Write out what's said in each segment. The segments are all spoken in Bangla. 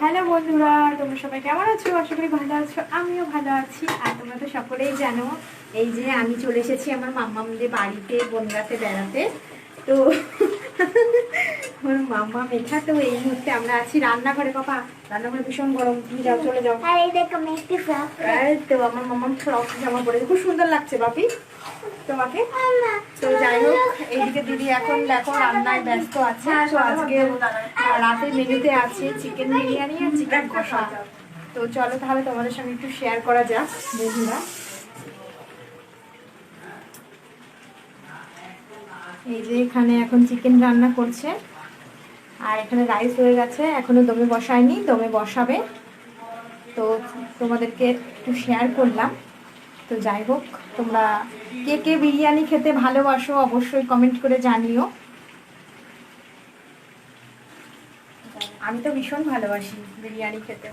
হ্যালো বন্ধুরা তোমরা সবাই কেমন আছো? আশা করি ভালো আছো আমিও ভালো আছি। আর তোমরা তো সকলেই জানো এই যে আমি চলে এসেছি আমার মাম্মামদের বাড়িতে বনগাতে বেড়াতে। তো আমার মাম্মা মেঘা তো এই মুহূর্তে আমরা আছি রান্নাঘরে। বাবা রান্নাঘরে ভীষণ গরম তুমি যাও চলে যাও। ফ্রক। তো আমার মাম্মাম ফ্রক জামা পরেছে খুব সুন্দর লাগছে বাপি তোমাকে? তো যাই হোক এইদিকে দিদি এখন দেখো রান্নায় ব্যস্ত আছে। তো আজকে রাতের মেনুতে আছে চিকেন বিরিয়ানি আর চিকেন কষা। তো চলো তাহলে তোমাদের সঙ্গে একটু শেয়ার করা যাক, বন্ধুরা। এই যে এখানে এখন চিকেন রান্না করছে। আর এখানে রাইস হয়ে গেছে, এখনও দমে বসায়নি, দমে বসাবে। তো তোমাদেরকে একটু শেয়ার করলাম। তো যাই হোক তোমরা কে কে বিরিয়ানি খেতে ভালোবাসো অবশ্যই কমেন্ট করে জানিও। আমি তো ভীষণ ভালোবাসি বিরিয়ানি খেতে।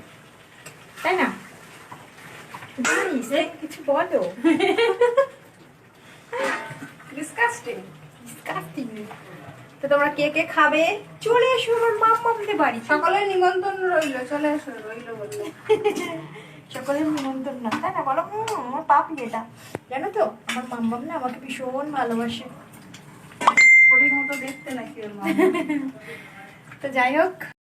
তাই না? কিছু বলো। Disgusting Disgusting. তো তোমরা কে কে খাবে? চলে এসো আমার মা মামদের বাড়ি সকলের নিমন্ত্রণ রইল চলে এসো রইল বলল। সকলের নিমন্ত্রণ। না তাই না? বলো হুম, আমার পাপি এটা। জানো তো আমার মাম্মাম না আমাকে ভীষণ ভালোবাসে। হরির মতো দেখতে নাকি ওর তো যাই হোক